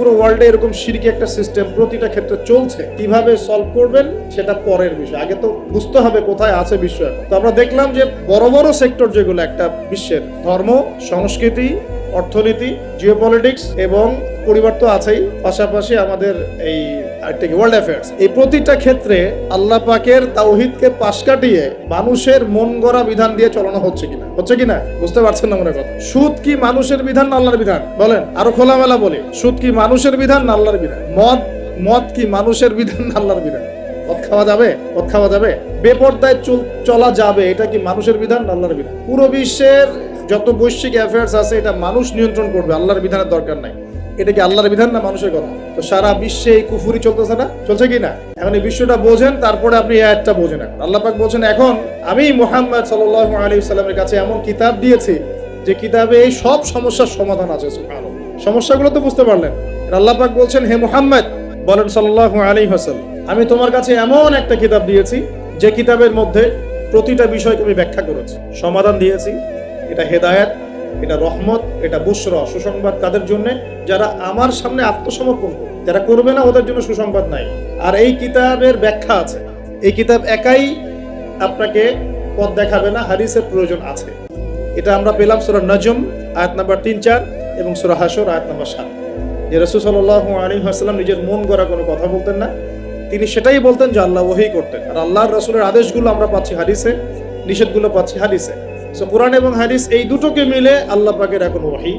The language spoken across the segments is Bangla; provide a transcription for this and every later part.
পুরো ওয়ার্ল্ডে এরকম সিরকি একটা সিস্টেম প্রতিটা ক্ষেত্রে চলছে কীভাবে সলভ করবেন সেটা পরের বিষয় আগে তো বুঝতে হবে কোথায় আছে বিশ্ব। তো আমরা দেখলাম যে বড় বড় সেক্টর যেগুলো, একটা বিশ্বের ধর্ম, সংস্কৃতি অর্থনীতি জিওপলিটিক্স এবং পরিবার তো আছেই, পাশাপাশি আমাদের এই ওয়ার্ল্ড অ্যাফেয়ার্স এই প্রতিটা ক্ষেত্রে আল্লাহ পাকের তাওহিদকে পাশ কাটিয়ে মানুষের মন গড়া বিধান দিয়ে চলানো হচ্ছে কিনা? হচ্ছে কিনা? বুঝতে পারছেন না মনে কথা? সুদ কি মানুষের বিধান না আল্লাহর বিধান? বলেন, আরও খোলামেলা বলি। সুদ কি মানুষের বিধান না আল্লাহর বিধান? মদ মদ কি মানুষের বিধান না আল্লাহর বিধান? মদ খাওয়া যাবে? মদ খাওয়া যাবে? বেপর্দায় চল- যাবে? এটা কি মানুষের বিধান না আল্লাহর বিধান? পুরো বিশ্বের যত বৈশ্বিক অ্যাফেয়ার্স আছে, এটা মানুষ নিয়ন্ত্রণ করবে, আল্লাহর বিধানের দরকার নাই। এটা কি আল্লাহর বিধান না মানুষের কথা? তো সারা বিশ্বে এই কুফুরি চলতেছে না? চলছে কি না? এখন এই বিশ্বটা বোঝেন, তারপরে আপনি আয়াতটা বোঝেন এখন। আল্লাহ পাক বলছেন, এখন আমি মোহাম্মদ সাল্লাল্লাহু আলী সাল্লামের কাছে এমন কিতাব দিয়েছি, যে কিতাবে এই সব সমস্যার সমাধান আছে সমস্যাগুলো তো বুঝতে পারলেন। আল্লাহ পাক বলছেন, হে মুহাম্মদ, বলেন সাল্লাল্লাহু আলী ওয়াসাল্লাম, আমি তোমার কাছে এমন একটা কিতাব দিয়েছি, যে কিতাবের মধ্যে প্রতিটা বিষয়কে আমি ব্যাখ্যা করেছি, সমাধান দিয়েছি এটা হেদায়েত, এটা রহমত, এটা বুশরা সুসংবাদ তাদের জন্য? যারা আমার সামনে আত্মসমর্পণ করবে যারা করবে না, ওদের জন্য সুসংবাদ নাই। আর এই কিতাবের ব্যাখ্যা আছে। এই কিতাব একাই আপনাকে পথ দেখাবে না, হাদিসের প্রয়োজন আছে। এটা আমরা পেলাম সুরা নজম, আয়াত নাম্বার তিন, চার এবং সুরা হাসর আয়াত নাম্বার সাত। যে রসুল সাল্লাহ আলী আসসালাম নিজের মন গড়া কোনো কথা বলতেন না। তিনি সেটাই বলতেন যে আল্লাহ ওহি করতেন। আর আল্লাহর রসুলের আদেশগুলো আমরা পাচ্ছি হাদিসে, নিষেধগুলো পাচ্ছি হাদিসে। সো কোরআন এবং হাদিস এই দুটোকে মিলে আল্লাহ পাকের এখন ওয়াহি।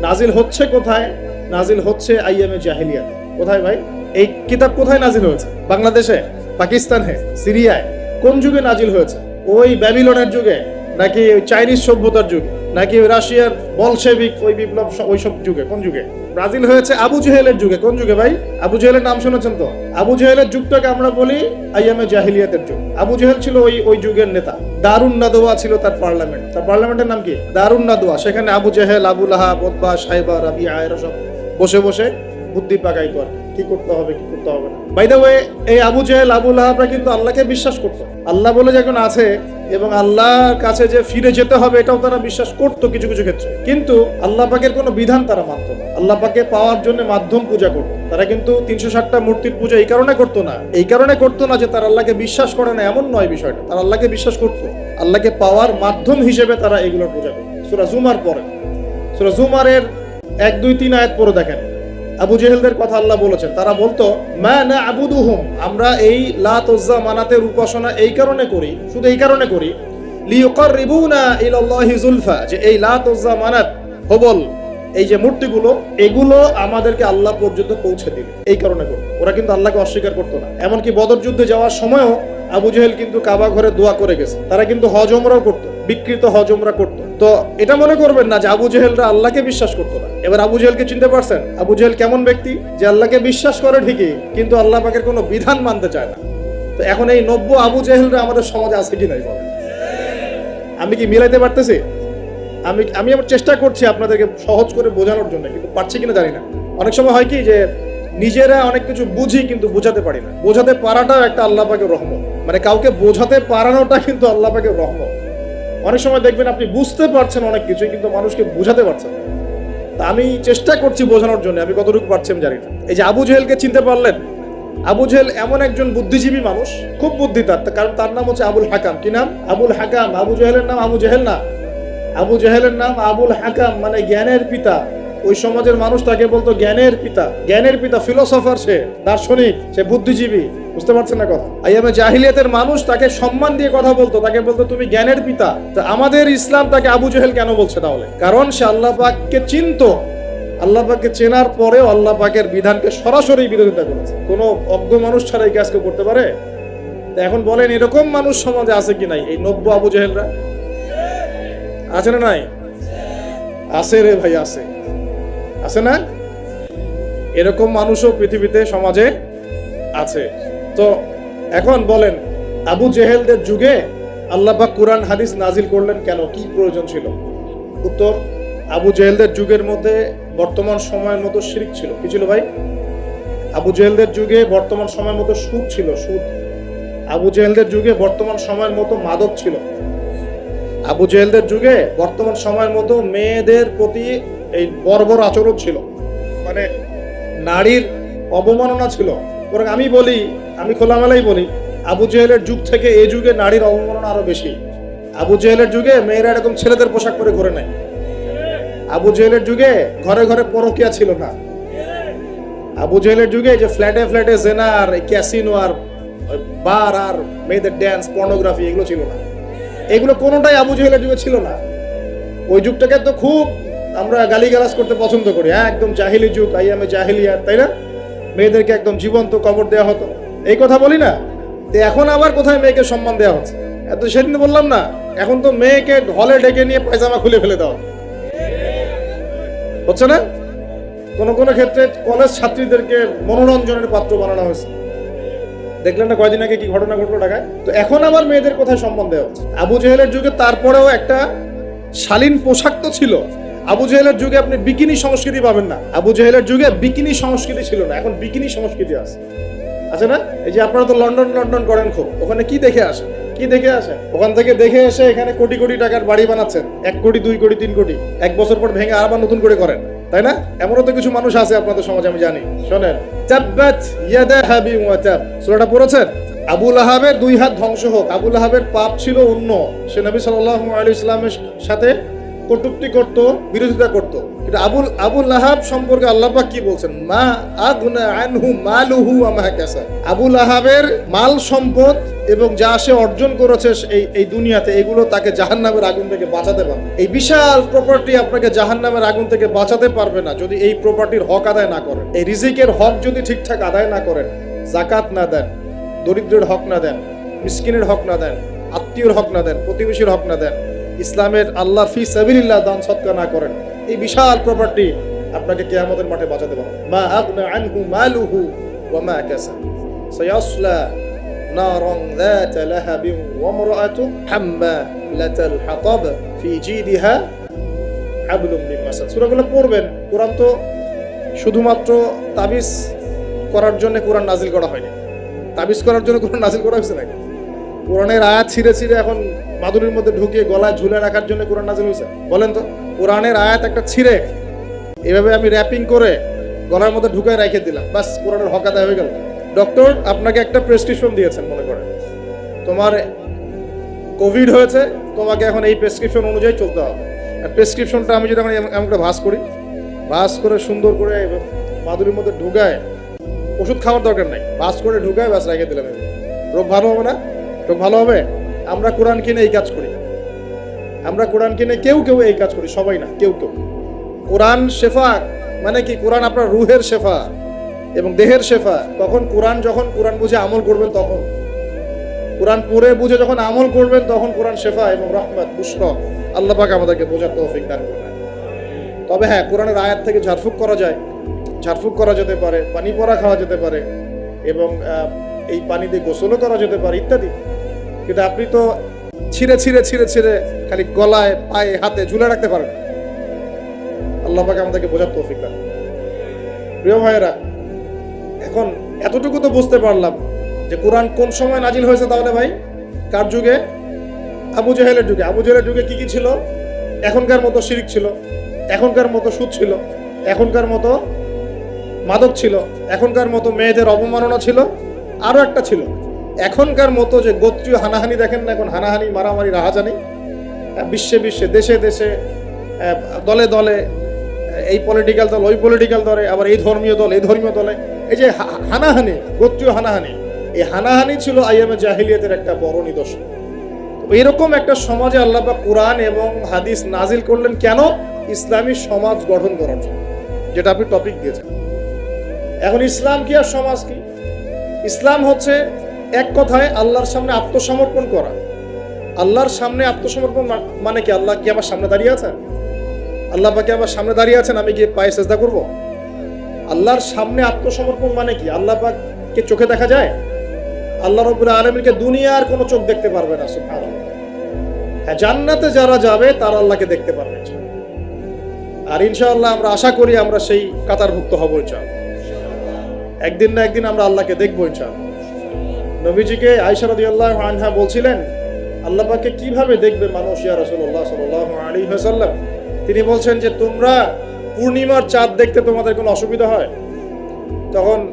নাজিল হচ্ছে কোথায়? নাজিল হচ্ছে আইএমএ জাহিলিয়া কোথায় ভাই? এই কিতাব কোথায় নাজিল হয়েছে? বাংলাদেশে? পাকিস্তানে? সিরিয়ায়? কোন যুগে নাজিল হয়েছে? ওই ব্যাবিলনের যুগে? নাকি ওই চাইনিজ সভ্যতার যুগ? নাকি রাশিয়ার বলশেবিক ওই বিপ্লব ওই ওইসব যুগে? কোন যুগে? ব্রাজিল হয়েছে আবু জুহেলের যুগে। কোন যুগে ভাই? আবু জুহেলের নাম শুনেছেন তো? আবু জুহেলের যুগটাকে আমরা বলি আইয়ামে জাহিলিয়াতের যুগ। আবু জুহেল ছিল ওই ওই যুগের নেতা। দারুণ নাদোয়া ছিল তার পার্লামেন্ট। তার পার্লামেন্টের নাম কি? দারুণ নাদোয়া সেখানে আবু জেহেল, আবু লাহা বদবা সাহেবা রাবি আয়রা সব বসে বসে বুদ্ধি পাকাইতো আর কি। করতে হবে, কি করতে হবে না। বাই দ্য ওয়ে এই আবু জেহেল, আবু লাহাবরা কিন্তু আল্লাহকে বিশ্বাস করতো। আল্লাহ বলে যখন আছে এবং আল্লাহর কাছে যে ফিরে যেতে হবে, এটাও তারা বিশ্বাস করতো কিছু কিছু ক্ষেত্রে। কিন্তু আল্লাহ পাকের কোনো বিধান তারা মানতো না। আল্লাহ পাকে পাওয়ার জন্য মাধ্যম পূজা করতো। তারা কিন্তু তিনশো ষাটটা মূর্তির পূজা এই কারণে করতো না। এই কারণে করতো না যে তারা আল্লাহকে বিশ্বাস করে না, এমন নয় বিষয়টা। তারা আল্লাহকে বিশ্বাস করতো। আল্লাহকে পাওয়ার মাধ্যম হিসেবে তারা এগুলোর পূজা করতো। সুরা জুমার পরে। সুরা জুমারের এক, দুই, তিন আয়াত পরে দেখেন। আবু জেহেলদের কথা আল্লাহ বলেছেন। তারা বলতো, মা না আবুদুহুম। আমরা এই লাত ওজ্জা মানাতের উপাসনা এই কারণে করি, শুধু এই কারণে করি লিউকাররিবুনা ইলাল্লাহি যুলফা যে এই লাত ওজ্জা মানাত, হবল, এই যে মূর্তিগুলো, এগুলো আমাদেরকে আল্লাহ পর্যন্ত পৌঁছে দিবে। এই কারণে করতো ওরা কিন্তু আল্লাহকে অস্বীকার করতো না। এমনকি বদর যুদ্ধে যাওয়ার সময়ও আবু জেহেল কিন্তু কাবা ঘরে দোয়া করে গেছে। তারা কিন্তু হজ ওমরাও করতো, বিকৃত হজ ওমরা করতো। তো এটা মনে করবেন না যে আবু জেহেলরা আল্লাহকে বিশ্বাস করতো না। এবার আবু জেহেলকে চিনতে পারছেন? আবু জেহেল কেমন ব্যক্তি? যে আল্লাহকে বিশ্বাস করে ঠিকই, কিন্তু আল্লাহ পাকের কোনো বিধান মানতে চায় না। তো এখন এই নব্য আবু জেহেলরা আমাদের সমাজে আছে কি নাই? আমি কি মিলাইতে পারতেছি? আমি আমি আমার চেষ্টা করছি আপনাদেরকে সহজ করে বোঝানোর জন্য, কিন্তু পারছি কিনা জানি না। অনেক সময় হয় কি যে নিজেরা অনেক কিছু বুঝি কিন্তু বোঝাতে পারি না। বোঝাতে পারাটাও একটা আল্লাহ পাকে রহমত। মানে কাউকে বোঝাতে পারানোটা কিন্তু আল্লাহ পাকে রহমত। অনেক সময় দেখবেন আপনি বুঝতে পারছেন অনেক কিছু কিন্তু মানুষকে বোঝাতে পারছেন তা আমি চেষ্টা করছি বোঝানোর জন্য, আমি কতটুকু পারছি আমি জানি না। এই যে আবু জেহেলকে চিনতে পারলেন? আবু জেহেল এমন একজন বুদ্ধিজীবী মানুষ, খুব বুদ্ধি তার, কারণ তার নাম হচ্ছে আবুল হাকাম। কি নাম? আবুল হাকাম। আবু জেহেলের নাম আবু জেহেল না। আবু জেহেলের নাম আবুল হাকাম মানে জ্ঞানের পিতা। ওই সমাজের মানুষ তাকে বলতো, জ্ঞানের পিতা জ্ঞানের পিতা ফিলোসফার সে, দার্শনিক, সে বুদ্ধিজীবী। বুঝতে পারছেন না কথা? আইয়ামে জাহিলিয়াতের মানুষ তাকে সম্মান দিয়ে কথা বলতো, তাকে বলতো, তুমি জ্ঞানের পিতা। তা আমাদের ইসলাম তাকে আবু জহেল কেন বলছে তাহলে? কারণ সে আল্লাহ পাককে চিনতো। আল্লাহ পাককে চেনার পরেও আল্লাহ পাকের বিধানকে সরাসরি বিরোধিতা করেছে। কোনো অজ্ঞ মানুষ ছাড়া এই কাজ কেউ করতে পারে? এখন বলেন, এরকম মানুষ সমাজে আছে কি নাই? এই নব্য আবু জেহেলরা? আছে না নাই? আছে রে ভাই, আছে। আছে না? এরকম মানুষও পৃথিবীতে, সমাজে আছে। তো এখন বলেন, আবু জেহেলদের যুগে আল্লাহ পাক কোরআন হাদিস নাজিল করলেন কেন? কি প্রয়োজন ছিল? উত্তর, আবু জেহেলদের যুগের মধ্যে বর্তমান সময়ের মতো শিরিক ছিল। কি ছিল ভাই? আবু জেহেলদের যুগে বর্তমান সময়ের মতো সুদ ছিল, সুদ। আবু জেহেলদের যুগে বর্তমান সময়ের মতো মাদক ছিল। আবু জেহেলদের যুগে বর্তমান সময়ের মতো মেয়েদের প্রতি এই বর্বর আচরণ ছিল। মানে নারীর অবমাননা ছিল। বরং আমি বলি, আমি খোলামেলাই বলি, আবু জেহেলের যুগ থেকে এই যুগে নারীর অবমাননা আরও বেশি। আবু জেহেলের যুগে মেয়েরা এরকম ছেলেদের পোশাক পরে ঘুরে নেয়। আবু জেহেলের যুগে ঘরে ঘরে পরকিয়া ছিল না। আবু জেহেলের যুগে যে ফ্ল্যাটে ফ্ল্যাটে জেনার ক্যাসিনো আর বার আর মেয়েদের ড্যান্স পর্নোগ্রাফি এগুলো ছিল না। এগুলো কোনোটাই আবু জেহেলের যুগে ছিল না। ওই যুগটাকে তো খুব আমরা গালিগালাজ করতে পছন্দ করি হ্যাঁ? একদম জাহিলি যুগ আইয়ামে জাহিলিয়া তাই না? মেয়েদেরকে একদম জীবন্ত কবর দেওয়া হতো। এই কথা বলি না, তো এখন আবার কোথায় মেয়েকে সম্মান দেওয়া হচ্ছে? এত সেদিন বললাম না, এখন তো মেয়েকে হলে ডেকে নিয়ে পায়জামা খুলে ফেলে দেওয়া। হচ্ছে। না? কোন কোন ক্ষেত্রে কলেজ ছাত্রীদেরকে মনোরঞ্জনের পাত্র বানানো হয়েছে। দেখলেন না কয়দিন আগে কি ঘটনা ঘটলো ঢাকায়? তো এখন আবার মেয়েদের কোথায় সম্মান দেওয়া হচ্ছে? আবু জেহেলের যুগে তারপরেও একটা শালীন পোশাক তো ছিল। আবু জেহেলের যুগে আপনি বিকিনি সংস্কৃতি পাবেন না। আবু জেহেলের যুগে বিকিনি সংস্কৃতি ছিল না। এখন বিকিনি সংস্কৃতি আছে। আছে না? এই যে আপনারা তো লন্ডন লন্ডন করেন খুব। ওখানে কি দেখে আসেন? কি দেখে আসেন? ওখান থেকে দেখে এসে এখানে কোটি কোটি টাকার বাড়ি বানাচ্ছেন। এক কোটি, দুই কোটি, তিন কোটি। এক বছর পর ভেঙে আবার নতুন করে করেন। তাই না? এমনও তো কিছু মানুষ আছে আপনাদের সমাজে, আমি জানি। শোনেন। সূরাটা পড়েছেন? আবুল আহাবের দুই হাত ধ্বংস হোক। আবুল আহাবের পাপ ছিল অন্য। সে নবী সাল্লাল্লাহু আলাইহি ইসলামের সাথে কটূক্তি করত, বিরোধিতা করত। কিন্তু আবুল আবুল আহাব সম্পর্কে আল্লাহ কি বলছেন? মা আগনা আনহু মালুহু আমা কাসা আবুল আহাবের মাল সম্পদ এবং যা সে অর্জন করেছে এই এই দুনিয়াতে, এগুলো তাকে জাহান্নামের আগুন থেকে বাঁচাতে পারবে এই বিশাল প্রপার্টি আপনাকে জাহান্নামের আগুন থেকে বাঁচাতে পারবে না যদি এই প্রপার্টির হক আদায় না করেন। এই রিজিকের হক যদি ঠিকঠাক আদায় না করেন জাকাত না দেন, দরিদ্রের হক না দেন, মিসকিনের হক না দেন, আত্মীয়র হক না দেন, প্রতিবেশীর হক না দেন ইসলামের আল্লাহ ফি সাবিলিল্লাহ দান সৎকার না করেন এই বিশাল প্রপার্টি আপনাকে কিয়ামতের মাঠে বাঁচাতে পারবে মা আগনা আনহু মালুহু ওয়া মা কাসাব সায়াসলা নারান ذات لهب وامرأته حمالة الحطب في جيدها حبل من مسد সূরাগুলো পড়বেন কোরআন তো শুধুমাত্র তাবিজ করার জন্য কোরআন নাজিল করা হয়নি তাবিজ করার জন্য কোরআন নাজিল করা হয়েছে নাকি কোরআনের আয়াত ছিঁড়ে ছিঁড়ে এখন মাদুরির মধ্যে ঢুকিয়ে গলায় ঝুলে রাখার জন্য কোরআন নাজিল হয়েছে। বলেন তো, কোরআনের আয়াত একটা ছিঁড়ে। এভাবে আমি র্যাপিং করে গলার মধ্যে ঢুকায় রেখে দিলাম। বাস, কোরআনের হক আদায় হয়ে গেল। ডক্টর, আপনাকে একটা প্রেসক্রিপশন দিয়েছেন মনে করেন। তোমার কোভিড হয়েছে, তোমাকে এখন এই প্রেসক্রিপশন অনুযায়ী চলতে হবে। আর প্রেসক্রিপশনটা আমি যদি এখন এমন করে ভাস করি, ভাস করে সুন্দর করে মাদুরির মধ্যে ঢুকায়, ওষুধ খাওয়ার দরকার নাই। ভাস করে ঢুকায় ব্যাস রেখে দিলাম রোগ ভালো হবে না? রোগ ভালো হবে? আমরা কোরআন কিনে এই কাজ করি। আমরা কোরআন কিনে কেউ কেউ এই কাজ করি, সবাই না, কেউ কেউ। কোরআন শেফা মানে কি? কোরআন আপনার রুহের শেফা এবং দেহের শেফা। তখন কোরআন যখন কোরআন বুঝে আমল করবেন তখন। কোরআন পড়ে বুঝে যখন আমল করবেন তখন কোরআন শেফা এবং রহমত, বুশর। আল্লাহ আমাদেরকে বোঝার তৌফিক দান করবেন তবে হ্যাঁ কোরআনের আয়াত থেকে ঝাড়ফুঁক করা যায়। ঝাড়ফুঁক করা যেতে পারে, পানি পরা খাওয়া যেতে পারে এবং এই পানি দিয়ে গোসলও করা যেতে পারে, ইত্যাদি। কিন্তু আপনি তো ছিঁড়ে ছিঁড়ে ছিঁড়ে ছিঁড়ে খালি গলায়, পায়ে, হাতে ঝুলে রাখতে পারেন। আল্লাহ পাকে আমাদেরকে বোঝার তৌফিক দান। প্রিয় ভাইয়েরা, এখন এতটুকু তো বুঝতে পারলাম যে কোরআন কোন সময় নাজিল হয়েছে তাহলে ভাই? কার যুগে? আবু জাহেলের যুগে। আবু জাহেলের যুগে কি কি ছিল? এখনকার মতো শিরিক ছিল, এখনকার মতো সুদ ছিল, এখনকার মতো মাদক ছিল, এখনকার মতো মেয়েদের অবমাননা ছিল আরও একটা ছিল। এখনকার মতো যে গোত্রীয় হানাহানি দেখেন না, এখন হানাহানি, মারামারি, রাহাজানি বিশ্বে বিশ্বে, দেশে দেশে দলে দলে এই পলিটিক্যাল দল, ওই পলিটিক্যাল দলে, আবার এই ধর্মীয় দল, এই ধর্মীয় দলে, এই যে হানাহানি, গোত্রীয় হানাহানি, এই হানাহানি ছিল আইএমএ জাহিলিয়াতের একটা বড় নিদর্শন। এরকম একটা সমাজে আল্লাহ পাক কোরআন এবং হাদিস নাজিল করলেন কেন? ইসলামী সমাজ গঠন করার জন্য, যেটা আপনি টপিক দিয়েছেন। এখন ইসলাম কি আর সমাজ কি? ইসলাম হচ্ছে এক কথায় আল্লাহর সামনে আত্মসমর্পণ করা। আল্লাহর সামনে আত্মসমর্পণ মানে কি? আল্লাহ কি আমার সামনে দাঁড়িয়ে আছেন? আল্লাহ পাকে আমার সামনে দাঁড়িয়ে আছেন, আমি গিয়ে পায়ে চেষ্টা করব? আল্লাহর সামনে আত্মসমর্পণ মানে কি? আল্লাহ পাককে চোখে দেখা যায়? আল্লাহ রবুল্লা আলমীকে দুনিয়ার কোনো চোখ দেখতে পারবে না। হ্যাঁ জান্নাতে যারা যাবে, তারা আল্লাহকে দেখতে পারবে আর ইনশাআল্লাহ আমরা আশা করি আমরা সেই কাতারভুক্ত হব, ইনশাআল্লাহ। একদিন না একদিন আমরা আল্লাহকে দেখব, ইনশাআল্লাহ। নবীজিকে আয়সা রাদিয়াল্লাহু আনহা বলছিলেন, আল্লাহ পাককে কীভাবে দেখবে মানুষ, ইয়া রাসূলুল্লাহ সাল্লাল্লাহু আলাইহি ওয়াসাল্লাম? তিনি বলছেন যে, তোমরা পূর্ণিমার চাঁদ দেখতে তোমাদের কোনো অসুবিধা হয়? তখন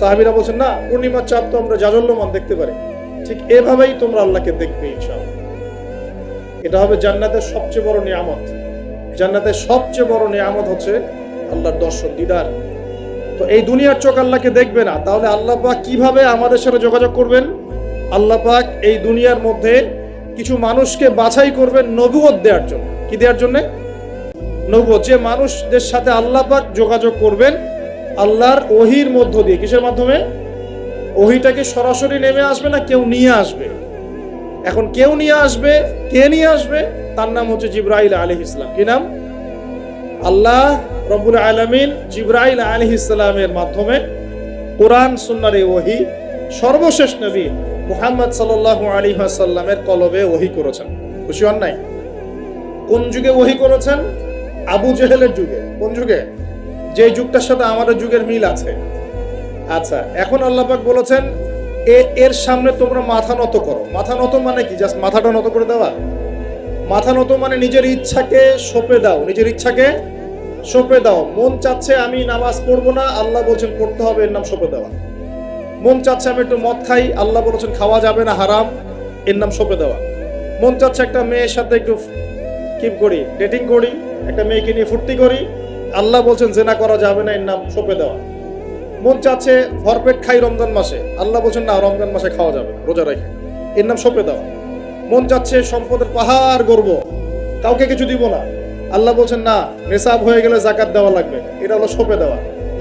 সাহাবিরা বলছেন, না, পূর্ণিমার চাঁদ তো আমরা জাজল্যমান দেখতে পারি। ঠিক এভাবেই তোমরা আল্লাহকে দেখবে, ইনশাআল্লাহ। এটা হবে জান্নাতের সবচেয়ে বড় নিয়ামত। জান্নাতের সবচেয়ে বড় নিয়ামত হচ্ছে আল্লাহর দর্শন, দিদার। তো এই দুনিয়ার চোখ আল্লাহকে দেখবে না। তাহলে আল্লাহ পাক কীভাবে আমাদের সাথে যোগাযোগ করবেন? আল্লাহ পাক এই দুনিয়ার মধ্যে কিছু মানুষকে বাছাই করবেন নবুয়ত দেওয়ার জন্য। কি দেওয়ার জন্য? নবুয়ত। যে মানুষদের সাথে আল্লাহ পাক যোগাযোগ করবেন, আল্লাহর ওহির মধ্য দিয়ে। কিসের মাধ্যমে? ওহিটাকে সরাসরি নেমে আসবে না, কেউ নিয়ে আসবে। এখন কেউ নিয়ে আসবে, কে নিয়ে আসবে? তার নাম হচ্ছে জিব্রাইল আলী ইসলাম কি নাম? আল্লাহ রবুল আলমিন জিব্রাইল আলী ইসলামের মাধ্যমে কোরআন সুন্নারে ওহি সর্বশেষ নবী মুহাম্মদ সাল্লাহ আলী সাল্লামের কলবে ওহি করেছেন। খুশি হন নাই? কোন যুগে ওহি করেছেন? আবু জেহেলের যুগে। কোন যুগে? যে যুগটার সাথে আমাদের যুগের মিল আছে। আচ্ছা এখন আল্লাহ পাক বলেছেন, এ এর সামনে তোমরা মাথা নত করো। মাথা নত মানে কি? জাস্ট মাথাটা নত করে দেওয়া? মাথা নত মানে নিজের ইচ্ছাকে সঁপে দাও। নিজের ইচ্ছাকে সঁপে দাও। মন চাচ্ছে আমি নামাজ পড়ব না আল্লাহ বলছেন পড়তে হবে এর নাম সঁপে দেওয়া। মন চাচ্ছে আমি একটু মদ খাই আল্লাহ বলেছেন খাওয়া যাবে না হারাম এর নাম সঁপে দেওয়া। মন চাচ্ছে একটা মেয়ের সাথে একটু কি করি ডেটিং করি একটা মেয়েকে নিয়ে ফুর্তি করি আল্লাহ বলছেন জেনা করা যাবে না এর নাম সঁপে দেওয়া। মন চাচ্ছে ভরপেট খাই রমজান মাসে আল্লাহ বলছেন না রমজান মাসে খাওয়া যাবে না, রোজা রেখে। এর নাম সঁপে দেওয়া। মন চাচ্ছে সম্পদের পাহাড় গর্ব কাউকে কিছু দিব না। আল্লাহ বলছেন, না নেশাব হয়ে গেলে জাকাত দেওয়া লাগবে। এটা হলো সঁপে দেওয়া।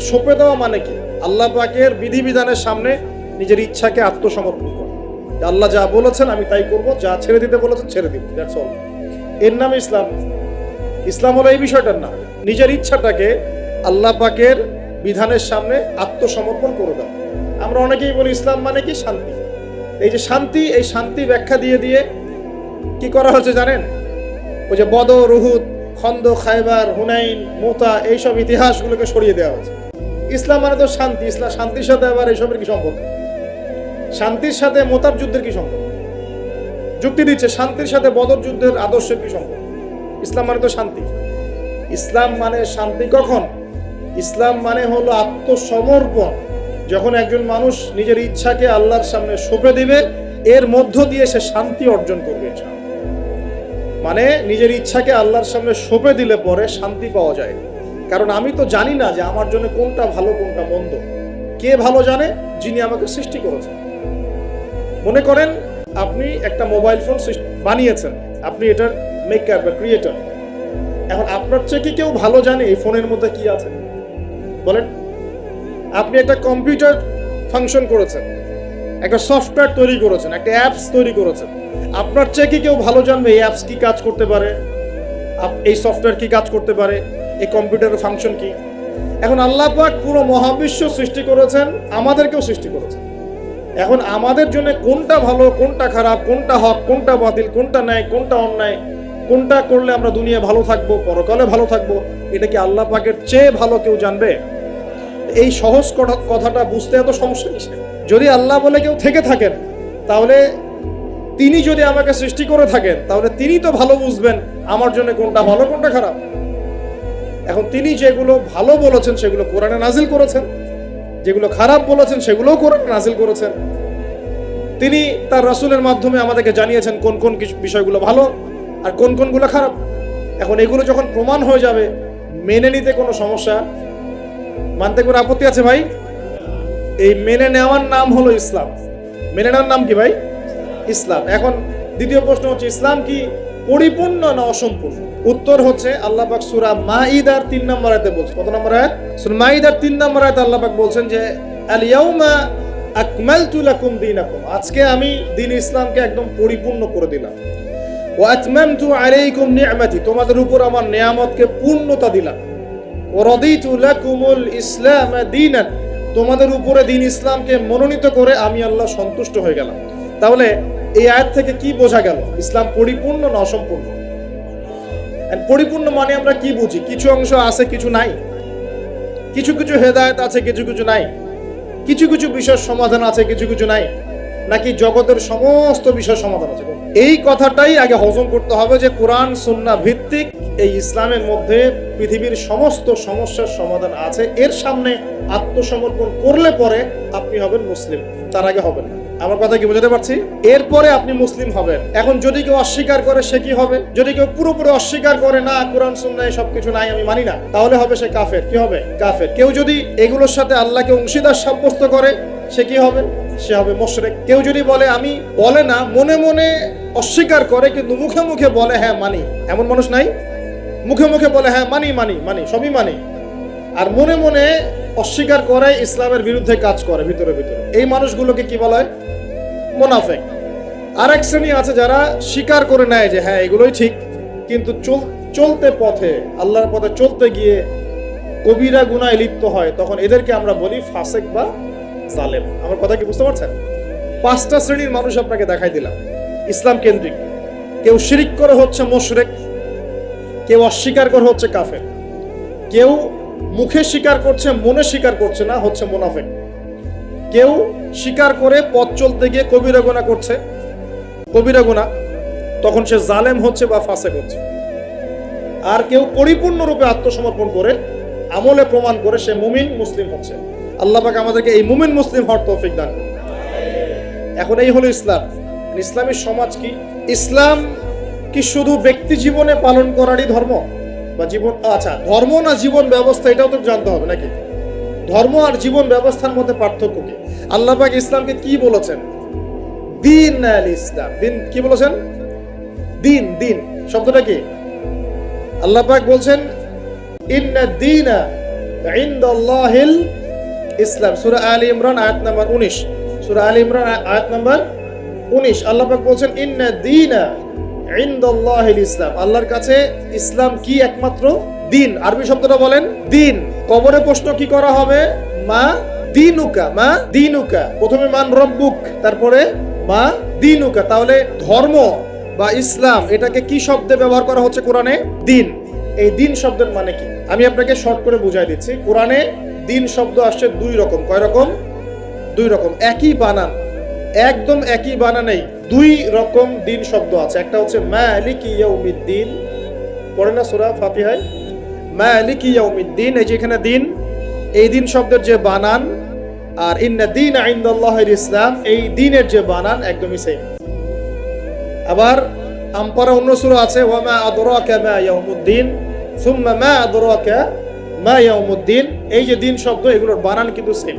সঁপে দেওয়া মানে কি? আল্লাহ পাকের বিধিবিধানের সামনে নিজের ইচ্ছাকে আত্মসমর্পণ করা। আল্লাহ যা বলেছেন, আমি তাই করব, যা ছেড়ে দিতে বলেছেন, ছেড়ে দিব। দ্যাটস অল এর নাম ইসলাম। ইসলাম হলো এই বিষয়টার না নিজের ইচ্ছাটাকে আল্লাহ পাকের বিধানের সামনে আত্মসমর্পণ করে দাও। আমরা অনেকেই বলি, ইসলাম মানে কি? শান্তি। এই যে শান্তি, এই শান্তি ব্যাখ্যা দিয়ে দিয়ে কি করা হচ্ছে জানেন? ওই যে বদ, রুহুদ খন্দ, খাইবার, হুনাইন, মোতা, এইসব ইতিহাসগুলোকে সরিয়ে দেওয়া হচ্ছে ইসলাম মানে তো শান্তি। ইসলাম শান্তির সাথে আবার এইসবের কি সম্পর্ক? শান্তির সাথে মোতার যুদ্ধের কি সম্পর্ক? যুক্তি দিচ্ছে, শান্তির সাথে বদর যুদ্ধের আদর্শের কি সম্পর্ক? ইসলাম মানে তো শান্তি। ইসলাম মানে শান্তি কখন? ইসলাম মানে হলো আত্মসমর্পণ। যখন একজন মানুষ নিজের ইচ্ছাকে আল্লাহর সামনে সঁপে দিবে, এর মধ্য দিয়ে সে শান্তি অর্জন করবে। মানে নিজের ইচ্ছাকে আল্লাহর সামনে সঁপে দিলে পরে শান্তি পাওয়া যায়। কারণ আমি তো জানি না যে আমার জন্য কোনটা ভালো, কোনটা মন্দ। কে ভালো জানে? যিনি আমাকে সৃষ্টি করেছেন। মনে করেন, আপনি একটা মোবাইল ফোন বানিয়েছেন। আপনি এটার মেকার বা ক্রিয়েটর এখন আপনার চেয়ে কি কেউ ভালো জানে এই ফোনের মধ্যে কি আছে? বলেন। আপনি একটা কম্পিউটার ফাংশন করেছেন। একটা সফটওয়্যার তৈরি করেছেন, একটা অ্যাপস তৈরি করেছেন। আপনার চেয়ে কি কেউ ভালো জানবে এই অ্যাপস কি কাজ করতে পারে? এই সফটওয়্যার কি কাজ করতে পারে? এই কম্পিউটারের ফাংশন কি? এখন আল্লাহ পাক পুরো মহাবিশ্ব সৃষ্টি করেছেন, আমাদেরকেও সৃষ্টি করেছেন। এখন আমাদের জন্য কোনটা ভালো, কোনটা খারাপ, কোনটা হক, কোনটা বাতিল, কোনটা ন্যায়, কোনটা অন্যায়, কোনটা করলে আমরা দুনিয়া ভালো থাকব, পরকালে ভালো থাকব, এটা কি আল্লাহ পাকের চেয়ে ভালো কেউ জানবে? এই সহজ কথা- কথাটা বুঝতে এত সমস্যা যদি আল্লাহ বলে কেউ থেকে থাকেন, তাহলে তিনি যদি আমাকে সৃষ্টি করে থাকেন, তাহলে তিনি তো ভালো বুঝবেন আমার জন্য কোনটা ভালো, কোনটা খারাপ। এখন তিনি যেগুলো ভালো বলেছেন, সেগুলো কোরআনে নাজিল করেছেন। যেগুলো খারাপ বলেছেন, সেগুলোও কোরআনে নাজিল করেছেন। তিনি তার রাসূলের মাধ্যমে আমাদেরকে জানিয়েছেন কোন কোন বিষয়গুলো ভালো আর কোন, কোনগুলো খারাপ। এখন এগুলো যখন প্রমাণ হয়ে যাবে, মেনে নিতে কোনো সমস্যা? মানতে কোনো আপত্তি আছে ভাই? এই মেনে নেওয়ার নাম হলো ইসলাম। মেনে নেওয়ার নাম কি ভাই? ইসলাম। এখন দ্বিতীয় প্রশ্ন হচ্ছে, ইসলাম কি পরিপূর্ণ না অসম্পূর্ণ? উত্তর হচ্ছে আল্লাহ পাক সূরা মাইদার 3 নম্বর আয়াতে বলছে। কত নম্বর আয়াত? সূরা মাইদার 3 নম্বর আয়াতে আল্লাহ পাক বলছেন যে আল ইয়াউমা আকমালতু লাকুম দীনাকুম। আজকে আমি দ্বীন ইসলামকে একদম পরিপূর্ণ করে দিলাম। ওয়া আতমামতু আলাইকুম নি'মাতি। তোমাদের উপর আমার নিয়ামতকে পূর্ণতা দিলাম। ওরদিতু লাকুমুল ইসলাম দীনান। তোমাদের উপরে দিন ইসলামকে মনোনীত করে আমি আল্লাহ সন্তুষ্ট হয়ে গেলাম। তাহলে এই আয়াত থেকে কি বোঝা গেল? ইসলাম পরিপূর্ণ না অসম্পূর্ণ? পরিপূর্ণ মানে আমরা কি বুঝি? কিছু অংশ আছে, কিছু নাই। কিছু কিছু হেদায়েত আছে, কিছু কিছু নাই। কিছু কিছু বিষয়ের সমাধান আছে, কিছু কিছু নাই। নাকি জগতের সমস্ত বিষয় সমাধান আছে? এই কথাটাই আগে হজম করতে হবে যে কোরআন সুন্না ভিত্তিক এই ইসলামের মধ্যে পৃথিবীর সমস্ত সমস্যার সমাধান আছে। এর সামনে আত্মসমর্পণ করলে পরে আপনি হবেন মুসলিম। তার আগে হবেন না। আমার কথা কি বোঝাতে পারছি? এরপরে আপনি মুসলিম হবেন। এখন যদি কেউ অস্বীকার করে, সে কি হবে? যদি কেউ পুরোপুরি অস্বীকার করে, না, কোরআন সুন্নায় সবকিছু নাই, আমি মানি না, তাহলে হবে সে কাফের। কি হবে? কাফের। কেউ যদি এগুলোর সাথে আল্লাহকে অংশীদার সাব্যস্ত করে, সে কি হবে? সে হবে মোশরেক। কেউ যদি বলে, আমি বলে না, মনে মনে অস্বীকার করে, কিন্তু মুখে মুখে বলে হ্যাঁ মানি। এমন মানুষ নাই? মুখে মুখে বলে হ্যাঁ মানি মানি মানি, সবই মানি। আর মনে মনে অস্বীকার করে ইসলামের বিরুদ্ধে কাজ করে ভিতরে ভিতরে। এই মানুষগুলোকে কি বলা? হয় মোনাফেক। আর এক শ্রেণি আছে যারা স্বীকার করে নেয় যে হ্যাঁ এগুলোই ঠিক, কিন্তু চল- চলতে পথে, আল্লাহর পথে চলতে গিয়ে কবিরা গুনায় লিপ্ত হয়, তখন এদেরকে আমরা বলি ফাসেক বা জালেম। আমার কথা কি বুঝতে পারছেন? পাঁচটা শ্রেণির মানুষ আপনাকে দেখাই দিলাম। ইসলাম কেন্দ্রিক। কেউ শিরিক করে হচ্ছে মোশরেক, কেউ অস্বীকার করে হচ্ছে কাফের। কেউ মুখে স্বীকার করছে, মনে স্বীকার করছে না, হচ্ছে মোনাফেক। কেউ স্বীকার করে পথ চলতে গিয়ে কবিরা গোনা করছে, কবিরা গোনা তখন সে জালেম হচ্ছে বা ফাসেক হচ্ছে। আর কেউ পরিপূর্ণরূপে আত্মসমর্পণ করে, আমলে প্রমাণ করে সে মুমিন মুসলিম হচ্ছে। আল্লাহ পাক আমাদেরকে এই মুমিন মুসলিম হওয়ার তৌফিক দান। এখন এই হলো ইসলাম। ইসলামী সমাজ কি? ইসলাম কি শুধু ব্যক্তি জীবনে পালন করারই ধর্ম? বা জীবন আচ্ছা ধর্ম না জীবন ব্যবস্থা, এটাও তো জানতে হবে নাকি? ধর্ম আর জীবন ব্যবস্থার মধ্যে পার্থক্য কি? আল্লাহ পাক ইসলামকে কি বলেছেন? দিন আল ইসলাম। দিন কি বলেছেন? দিন দিন। শব্দটা কি? আল্লাহ পাক বলছেন, ইন্না দিনা ইনদাল্লাহিল ইসলাম। সুরা আলী ইমরান, আয়াত নাম্বার 19 সুরা আলী ইমরান, আয়াত নাম্বার 19 আল্লাহ পাক বলছেন, ইন্না দিনা ইসলাম। আল্লাহর কাছে ইসলাম কি একমাত্র? দিন। আরবি শব্দটা বলেন দিন। কবরে প্রশ্ন কি করা হবে? মা দিনুকা মা দিনুকা। প্রথমে মান রব্বুক, তারপরে মা দিনুকা। তাহলে ধর্ম বা ইসলাম, এটাকে কি শব্দে ব্যবহার করা হচ্ছে কোরআনে? দিন। এই দিন শব্দের মানে কি? আমি আপনাকে শর্ট করে বুঝাই দিচ্ছি। কোরআনে দিন শব্দ আসছে দুই রকম। কয় রকম? দুই রকম। একই বানান। একদম একই বানানেই দুই রকম দিন শব্দ আছে। একটা হচ্ছে মালিক ইয়াউমিদ্দিন। পড়ে না সূরা ফাতিহায়? মালিক ইয়াউমিদ্দিন, এই যে এখানে দিন, এই দিন শব্দের যে বানান, আর ইন্না দিন ইনদাল্লাহির ইসলাম, এই দিনের যে বানান একদমই সেম আবার আমপারা অন্য সূরা আছে, ওয়ামা আদরাকা মা ইয়াউমুদ্দিন, সুম্মা মা আদরাকা মা ইয়াউমুদ্দিন। এই যে দিন শব্দ, এগুলোর বানান কিন্তু সেম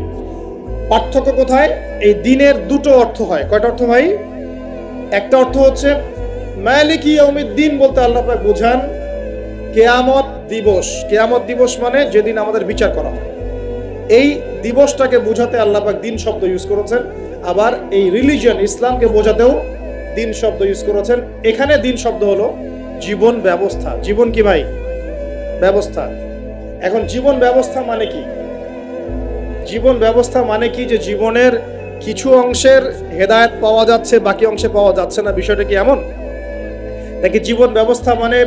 পার্থক্য কোথায়? এই দিনের দুটো অর্থ হয়। কয়টা অর্থ ভাই একটা অর্থ হচ্ছে, মালিক ইয়াউমিদ্দিন বলতে আল্লাহ পাক বোঝান, কেয়ামত দিবস। কেয়ামত দিবস মানে যেদিন আমাদের বিচার করা হয়। এই দিবসটাকে বোঝাতে আল্লাহ পাক দিন শব্দ ইউজ করেছেন, আবার এই রিলিজিয়ন ইসলামকে বোঝাতেও দিন শব্দ ইউজ করেছেন। এখানে দিন শব্দ হলো জীবন ব্যবস্থা। জীবন কি ভাই? ব্যবস্থা। এখন জীবন ব্যবস্থা মানে কি? জীবন ব্যবস্থা মানে কি? যে জীবনের কিছু অংশের হেদায়েত পাওয়া যাচ্ছে, বাকি অংশে পাওয়া যাচ্ছে না, বিষয়টা কি এমন? নাকি জীবন ব্যবস্থা মানে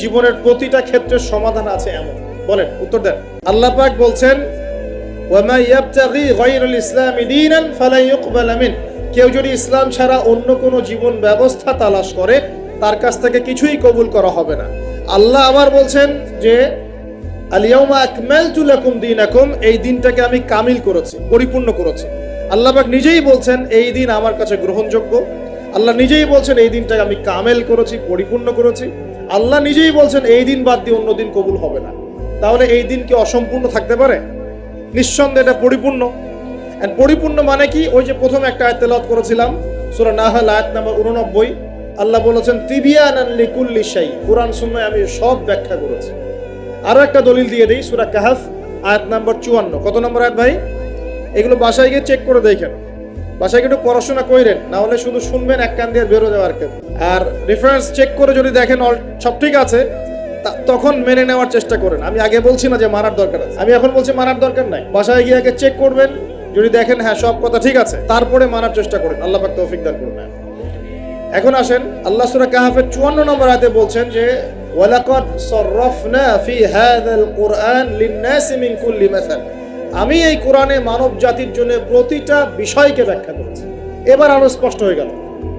জীবনের প্রতিটা ক্ষেত্রের সমাধান আছে এমন? বলেন, উত্তর দেন। আল্লাহ পাক বলছেন কেউ যদি ইসলাম ছাড়া অন্য কোনো জীবন ব্যবস্থা তালাশ করে, তার কাছ থেকে কিছুই কবুল করা হবে না। আল্লাহ আবার বলছেন যে আলিয়াউমা আকমালতু লাকুম দীনাকুম, এই দিনটাকে আমি কামিল করেছি, পরিপূর্ণ করেছি। আল্লাহ পাক নিজেই বলছেন, এই দিন আমার কাছে গ্রহণযোগ্য। আল্লাহ নিজেই বলছেন, এই দিনটাকে আমি কামেল করেছি, পরিপূর্ণ করেছি। আল্লাহ নিজেই বলছেন, এই দিন বাদ দিয়ে অন্য দিন কবুল হবে না। তাহলে এই দিন কি অসম্পূর্ণ থাকতে পারে? নিঃসন্দেহে এটা পরিপূর্ণ। অ্যান্ড পরিপূর্ণ মানে কি? ওই যে প্রথম একটা আয়াত তেলাওয়াত করেছিলাম, সূরা নাহাল আয়াত নাম্বার 89 আল্লাহ বলেছেন, তিবিয়ানান লিকুল্লি শাই কোরআন সুন্নায় আমি সব ব্যাখ্যা করেছি। আরও একটা দলিল দিয়ে দিই, সূরা কাহাফ, আয়াত নাম্বার 54 কত নম্বর আয়াত ভাই? এগুলো বাসায় গিয়ে চেক করে দেখেন। বাসায় গিয়ে একটু পড়াশোনা কইরেন, না হলে শুধু শুনবেন এক কান দিয়ে বেরো যাওয়ার ক্ষেত্রে আর রেফারেন্স চেক করে যদি দেখেন অল সব ঠিক আছে তখন মেনে নেওয়ার চেষ্টা করেন। আমি আগে বলছি না যে মারার দরকার আছে। আমি এখন বলছি মারার দরকার নাই। বাসায় গিয়ে আগে চেক করবেন, যদি দেখেন হ্যাঁ সব কথা ঠিক আছে, তারপরে মানার চেষ্টা করেন। আল্লাহ পাক তৌফিক দান করুন। এখন আসেন, আল্লাহ সূরা কাহাফের 54 নম্বর আয়াতে বলছেন যে, ওয়ালাকাদ সাররাফনা ফি হাযাল কুরআন লিন-নাসি মিন কুল্লি মাসাল। আমি এই কোরআনে মানব জাতির জন্য প্রতিটা বিষয়কে ব্যাখ্যা করেছি। এবার আরও স্পষ্ট হয়ে গেল।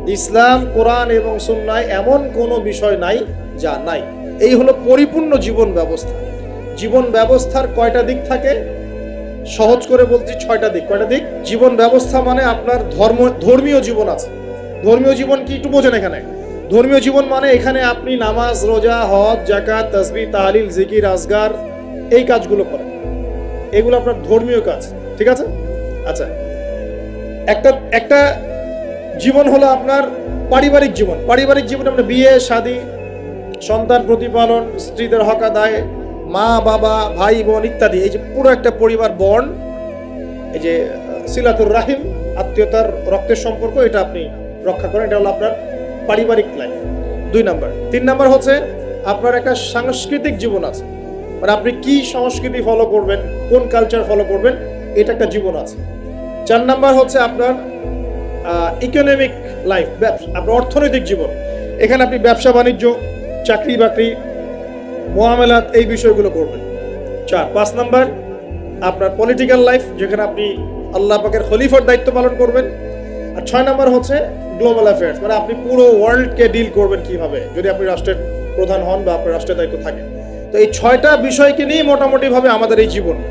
ইসলাম, কোরআন এবং সুন্নায় এমন কোনো বিষয় নাই যা নাই। এই হলো পরিপূর্ণ জীবন ব্যবস্থা। জীবন ব্যবস্থার কয়টা দিক থাকে? সহজ করে বলছি ছয়টা দিক। কয়টা দিক? জীবন ব্যবস্থা মানে আপনার ধর্ম, ধর্মীয় জীবন আছে। ধর্মীয় জীবন কি একটু বোঝেন এখানে। ধর্মীয় জীবন মানে এখানে আপনি নামাজ, রোজা, হজ জাকাত তসবি তাহলিল, জিকির, আজগার এই কাজগুলো করেন। এগুলো আপনার ধর্মীয় কাজ, ঠিক আছে? আচ্ছা একটা একটা জীবন হলো আপনার পারিবারিক জীবন। পারিবারিক জীবনে আপনার বিয়ে, শাদী, সন্তান প্রতিপালন, স্ত্রীদের হক আদায়, মা, বাবা, ভাই, বোন ইত্যাদি। এই যে পুরো একটা পরিবার বন্ড এই যে, সিলাতুর রাহিম, আত্মীয়তার রক্তের সম্পর্ক, এটা আপনি রক্ষা করেন। এটা হলো আপনার পারিবারিক লাইফ দুই নাম্বার। তিন নাম্বার হচ্ছে, আপনার একটা সাংস্কৃতিক জীবন আছে। মানে আপনি কি সংস্কৃতি ফলো করবেন, কোন কালচার ফলো করবেন, এটা একটা জীবন আছে। চার নাম্বার হচ্ছে আপনার ইকোনমিক লাইফ আপনার অর্থনৈতিক জীবন। এখানে আপনি ব্যবসা, বাণিজ্য, চাকরি, বাকরি, মোয়ামেলাত এই বিষয়গুলো করবেন। চার, পাঁচ নাম্বার, আপনার পলিটিক্যাল লাইফ যেখানে আপনি আল্লাহ পাকের খলিফার দায়িত্ব পালন করবেন। আর ছয় নাম্বার হচ্ছে গ্লোবাল অ্যাফেয়ার্স মানে আপনি পুরো ওয়ার্ল্ডকে ডিল করবেন কীভাবে, যদি আপনি রাষ্ট্রের প্রধান হন বা আপনার রাষ্ট্রের দায়িত্ব থাকে। তো এই ছয়টা বিষয়কে নিয়েই মোটামুটিভাবে আমাদের এই জীবন।